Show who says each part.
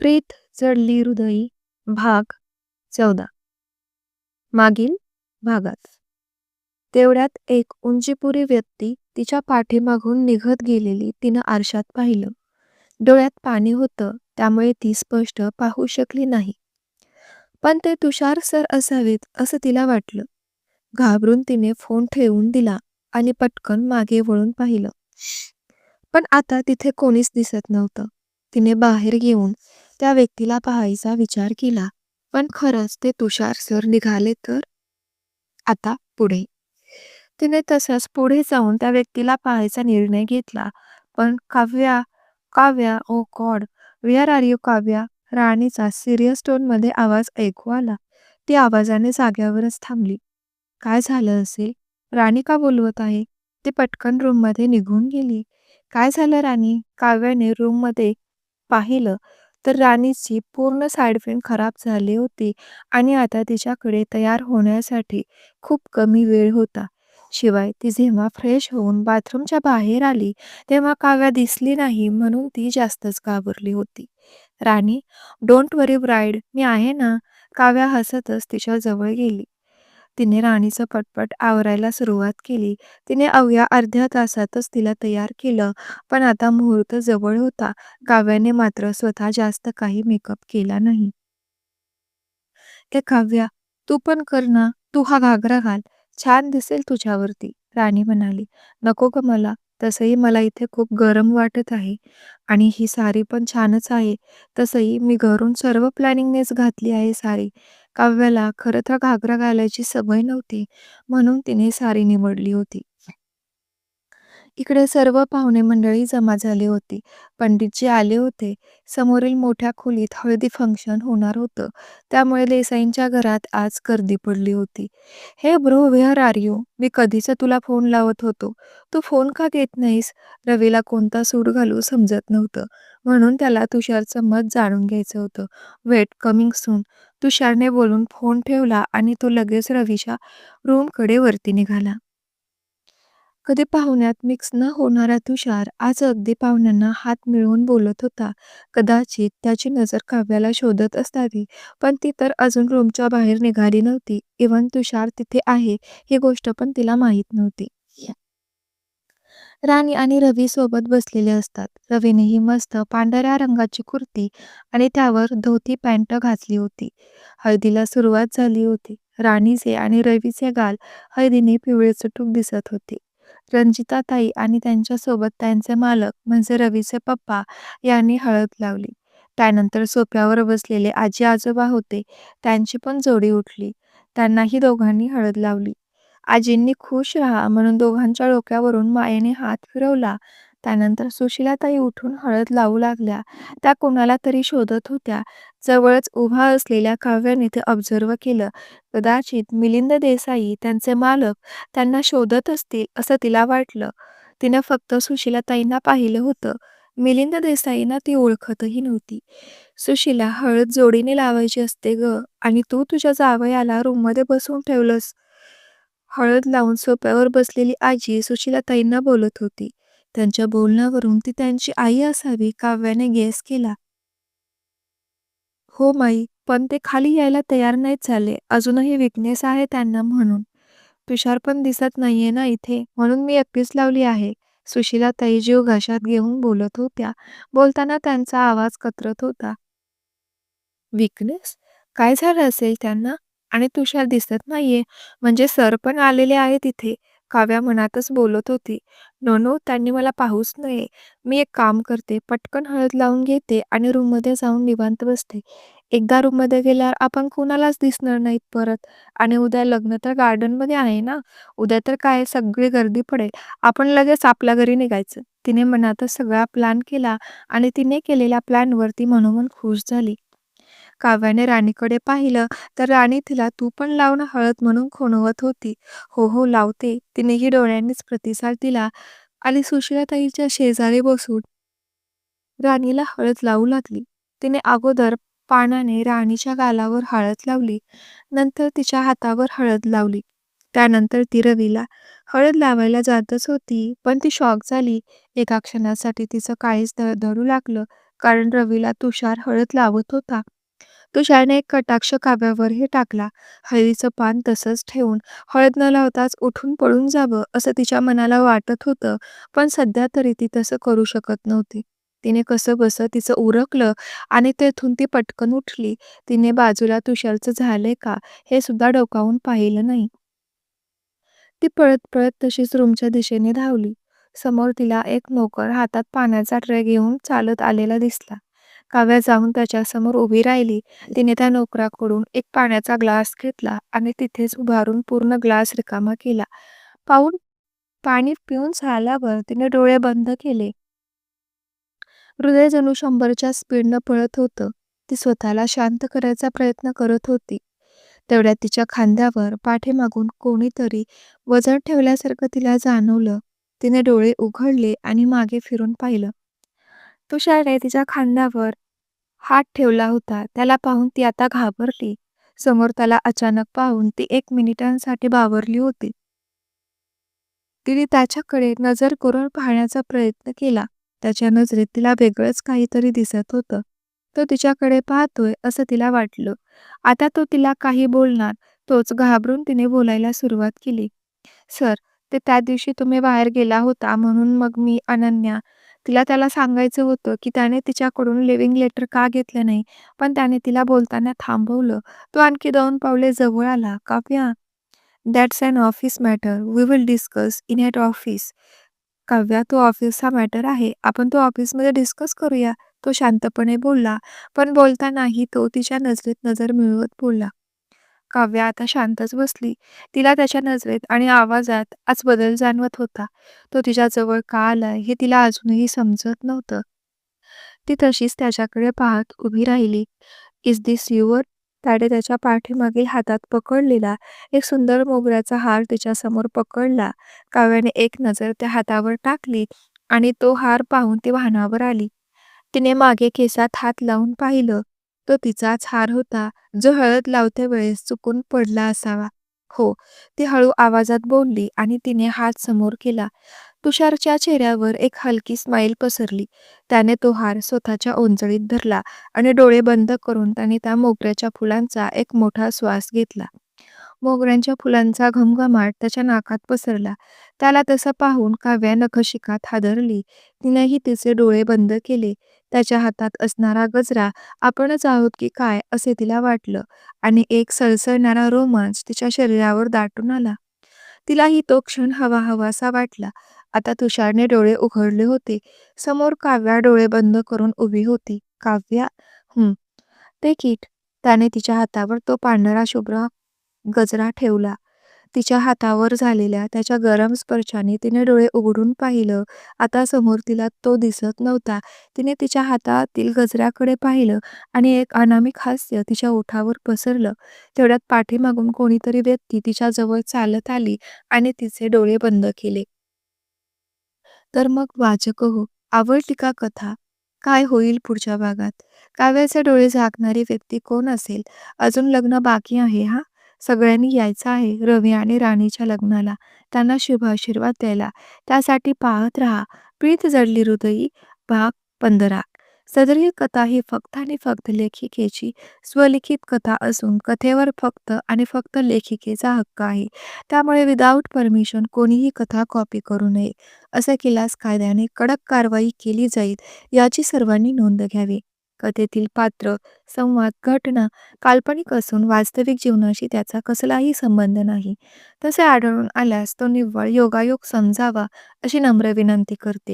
Speaker 1: प्रीत जडली हृदयी भाग चौदा मागील भागात तेवढ्यात एक उंचीपुरी व्यक्ती तिच्या पाठीमागून निघत गेलेली तिनं आरशात पाहिलं. डोळ्यात पाणी होतं त्यामुळे ती स्पष्ट पाहू शकली नाही. पण ते तुषार सर असावेत असं तिला वाटलं. घाबरून तिने फोन ठेवून दिला आणि पटकन मागे वळून पाहिलं. पण आता तिथे कोणीच दिसत नव्हतं. तिने बाहेर येऊन त्या व्यक्तीला पाहायचा विचार केला. पण खरंच ते तुषार सर निघाले तर? आता पुढे. तिने तसंच पुढे जाऊन त्या व्यक्तीला पाहायचा निर्णय घेतला. पण Kavya Kavya oh god where are you Kavya राणीचा serious टोनमध्ये आवाज ऐकू आला. ती आवाजाने जाग्यावरच थांबली. काय झालं असेल? राणी का बोलवत आहे? ती पटकन रूममध्ये निघून गेली. काय झालं राणी? काव्याने रूममध्ये पाहिलं तर राणीची पूर्ण साडीफिन खराब झाली होती आणि आता तिच्याकडे तयार होण्यासाठी खूप कमी वेळ होता. शिवाय ती जेव्हा फ्रेश होऊन बाथरूमच्या बाहेर आली तेव्हा काव्या दिसली नाही म्हणून ती जास्तच घाबरली होती. राणी, डोंट वरी ब्राईड, मी आहे ना. काव्या हसतच तिच्या जवळ गेली. तिने राणीचं पटपट आवरायला सुरुवात केली. तिने अवघ्या अर्ध्या तासातच तिला तयार केलं. पण आता मुहूर्त जवळ होता. काव्याने मात्र स्वतः जास्त काही मेकअप केला नाही. ए काव्या, तू पण कर ना. तू हा घागरा घाल. छान दिसेल तुझ्यावरती, राणी म्हणाली. नको ग मला. तसंही मला इथे खूप गरम वाटत आहे. आणि ही साडी पण छानच आहे. तसंही मी घरून सर्व प्लॅनिंगनेच घातली आहे साडी. काव्याला खरं तर घागरा घालायची सवय नव्हती म्हणून तिने साडी निवडली होती. इकडे सर्व पाहुणे मंडळी जमा झाली होती. पंडितजी आले होते. समोरील मोठ्या खोलीत हळदी फंक्शन होणार होतं. त्यामुळे देसाईंच्या घरात आज गर्दी पडली होती. Hey bro where are you? मी कधीच तुला फोन लावत होतो. तू फोन का घेत नाहीस? रवीला कोणता सूट घालू समजत नव्हतं. म्हणून त्याला तुषारचं मत जाणून घ्यायचं होतं. वेट कमिंग सून तुषारने बोलून फोन ठेवला आणि तो लगेच रवीच्या रूमकडे वरती निघाला. कधी पाहुण्यात मिक्स न होणारा तुषार आज अगदी पाहुण्यांना हात मिळवून बोलत होता. कदाचित त्याची नजर काव्याला शोधत असावी पण ती तर अजून रूमच्या बाहेर निघाली नव्हती. इव्हन तुषार तिथे आहे ही गोष्ट पण तिला माहीत नव्हती. राणी आणि रवी सोबत बसलेले असतात. रवीने ही मस्त पांढऱ्या रंगाची कुर्ती आणि त्यावर धोती पॅन्ट घातली होती. हळदीला सुरुवात झाली होती. राणीचे आणि रवीचे गाल हळदीने पिवळे पिवळसुटूक दिसत होते. रंजिताताई आणि त्यांच्यासोबत त्यांचे मालक म्हणजे रवीचे पप्पा यांनी हळद लावली. त्यानंतर सोफ्यावर बसलेले आजी आजोबा होते त्यांची पण जोडी उठली. त्यांनाही दोघांनी हळद लावली. आजींनी खुश राहा म्हणून दोघांच्या डोक्यावरून मायेने हात फिरवला. त्यानंतर सुशीलाताई उठून हळद लावू लागल्या. त्या कोणाला तरी शोधत होत्या. जवळच उभा असलेल्या काव्याने ते ऑब्झर्व्ह केलं. कदाचित मिलिंद देसाई त्यांचे मालक त्यांना शोधत असतील असं तिला वाटलं. तिनं फक्त सुशीलाताईंना पाहिलं होतं. मिलिंद देसाईंना ती ओळखतही नव्हती. सुशीला हळद जोडीने लावायची असते ग आणि तू तुझ्या जावयाला रूममध्ये बसवून ठेवलंस. हळद लावून सोफ्यावर बसलेली आजी सुशीलाताईंना बोलत होती. त्यांच्या बोलण्यावरून ती त्यांची आई असावी काव्याने गेस केला. हो माई, पण ते खाली यायला तयार नाहीत झाले. अजूनही विकनेस आहे त्यांना म्हणून. तुषार पण दिसत नाहीये ना इथे म्हणून मी एकटीच लावली आहे. सुशीला जीव घशात घेऊन बोलत होत्या. बोलताना त्यांचा आवाज कतरत होता. विकनेस? काय झालं असेल त्यांना? आणि तुषार दिसत नाहीये म्हणजे सर पण आलेले आहेत इथे. काव्या मनातच बोलत होती. नोनो नो त्यांनी मला पाहूच नये. मी एक काम करते पटकन हळद लावून घेते आणि रूममध्ये जाऊन निवांत बसते. एकदा रूममध्ये गेल्यावर आपण कुणालाच दिसणार नाहीत परत. आणि उद्या लग्न तर गार्डनमध्ये आहे ना. उद्या तर काय सगळी गर्दी पडेल. आपण लगेच आपल्या घरी निघायचं. तिने मनातच सगळा प्लॅन केला आणि तिने केलेल्या प्लॅनवर ती मनोमन खुश झाली. काव्याने राणीकडे पाहिलं तर राणी तिला तू पण लाव ना हळद म्हणून खुणवत होती. हो हो लावते. तिनेही डोळ्यांनीच प्रतिसाद दिला आणि सुशीलाताईच्या शेजारी बसून राणीला हळद लावू लागली. तिने अगोदर पानाने राणीच्या गालावर हळद लावली. नंतर तिच्या हातावर हळद लावली. त्यानंतर ती रवीला हळद लावायला जातच होती पण ती शॉक झाली. एका क्षणासाठी तिचं काळीच धडधडू लागलं. कारण रवीला तुषार हळद लावत होता. तुषारने एक कटाक्ष काव्यावरही टाकला. हळदीचं पान तसंच ठेवून हळद न लावताच उठून पळून जावं असं तिच्या मनाला वाटत होतं, पण सध्या तरी ती तसं करू शकत नव्हती. तिने कसं बसं तिचं उरकलं आणि तेथून ती पटकन उठली. तिने बाजूला तुषारचं झालंय का हे सुद्धा डोकावून पाहिलं नाही. ती पळत पळत तशीच रूमच्या दिशेने धावली. समोर तिला एक नोकर हातात पाण्याचा ट्रे घेऊन चालत आलेला दिसला. काव्या जाऊन त्याच्यासमोर उभी राहिली. तिने त्या नोकराकडून एक पाण्याचा ग्लास घेतला आणि तिथेच उभारून पूर्ण ग्लास रिकामा केला. पाऊन पाणी पिऊन झाल्यावर तिने डोळे बंद केले. हृदय जणू शंभरच्या स्पीडनं पळत होतं. ती स्वतःला शांत करायचा प्रयत्न करत होती. तेवढ्यात तिच्या खांद्यावर पाठीमागून कोणीतरी वजन ठेवल्यासारखं तिला जाणवलं. तिने डोळे उघडले आणि मागे फिरून पाहिलं. तुषारने तिच्या खांद्यावर हात ठेवला होता. त्याला पाहून ती आता घाबरली. समोर त्याला अचानक पाहून ती एक मिनिटांसाठी बावरली होती. तिने त्याच्याकडे नजर करून पाहण्याचा प्रयत्न केला. त्याच्या नजरेत तिला वेगळंच काहीतरी दिसत होतं. तो तिच्याकडे पाहतोय असं तिला वाटलं. आता तो तिला काही बोलणार तोच घाबरून तिने बोलायला सुरुवात केली. सर, ते त्या दिवशी तुम्ही बाहेर गेला होता म्हणून मग मी अनन्या तिला त्याला सांगायचं होतं की त्याने तिच्याकडून लिव्हिंग लेटर का घेतलं नाही, पण त्याने तिला बोलताना थांबवलं. तो आणखी दोन पावले जवळ आला. Kavya, that's an office matter. We will discuss in at office. Kavya, तो ऑफिसचा मॅटर आहे. आपण तो ऑफिसमध्ये डिस्कस करूया. तो शांतपणे बोलला, पण बोलतानाही तो तिच्या नजरेत नजर मिळवत बोलला. काव्या आता शांतच बसली. तिला त्याच्या नजरेत आणि आवाजात आज बदल जाणवत होता. तो तिच्याजवळ का आलाय हे तिला अजूनही समजत नव्हतं. ती तशीच त्याच्याकडे पाहत उभी राहिली. Is this your? त्याने त्याच्या पाठीमागील हातात पकडलेला एक सुंदर मोगऱ्याचा हार तिच्यासमोर पकडला. काव्याने एक नजर त्या हातावर टाकली आणि तो हार पाहून ती वाहनावर आली. तिने मागे केसात हात लावून पाहिलं. तो तिचाच हार होता, जो हळद लावते वेळेस चुकून पडला असावा. हो, ती हळू आवाजात बोलली आणि तिने हात समोर केला. तुषारच्या चेहऱ्यावर एक हलकी स्माईल पसरली. त्याने तो हार स्वतःच्या ओंजळीत धरला आणि डोळे बंद करून त्याने त्या मोगऱ्याच्या फुलांचा एक मोठा श्वास घेतला. मोगऱ्यांच्या फुलांचा घमघमाट त्याच्या नाकात पसरला. त्याला तसं पाहून काव्या नखशिखात हादरली. तिनेही तिचे डोळे बंद केले. त्याच्या हातात असणारा गजरा आपणच आहोत की काय असे तिला वाटलं आणि एक सळसळणारा रोमांच तिच्या शरीरावर दाटून आला. तिलाही तो क्षण हवा हवासा वाटला. आता तुषारने डोळे उघडले होते. समोर काव्या डोळे बंद करून उभी होती. काव्या, हम्म ते कीट त्याने तिच्या हातावर तो पांढरा शुभ्र गजरा ठेवला. तिच्या हातावर झालेल्या त्याच्या गरम स्पर्शाने तिने डोळे उघडून पाहिलं. आता समोर तिला तो दिसत नव्हता. तिने तिच्या हातातील गजऱ्याकडे पाहिलं आणि एक अनामिक हास्य तिच्या ओठावर पसरलं. तेवढ्यात पाठीमागून कोणीतरी व्यक्ती तिच्याजवळ चालत आली आणि तिचे डोळे बंद केले. तर मग वाचक हो, आवडली का कथा? काय होईल पुढच्या भागात? काव्याचे डोळे झाकणारी व्यक्ती कोण असेल? अजून लग्न बाकी आहे हा. सगळ्यांनी यायचं आहे रवी आणि राणीच्या लग्नाला. त्यांना शुभ आशीर्वाद द्यायला. त्यासाठी पाहत राहा प्रीत जडली हृदयी भाग पंधरा. सदरील कथा ही फक्त आणि फक्त लेखिकेची स्वलिखित कथा असून कथेवर फक्त आणि फक्त लेखिकेचा हक्क आहे. त्यामुळे विदाऊट परमिशन कोणीही कथा कॉपी करू नये. असा केल्यास कायद्याने कडक कारवाई केली जाईल याची सर्वांनी नोंद घ्यावी. कथेतील पात्र, संवाद, घटना काल्पनिक असून वास्तविक जीवनाशी त्याचा कसलाही संबंध नाही. तसे आढळून आल्यास तो निव्वळ योगायोग समजावा अशी नम्र विनंती करते.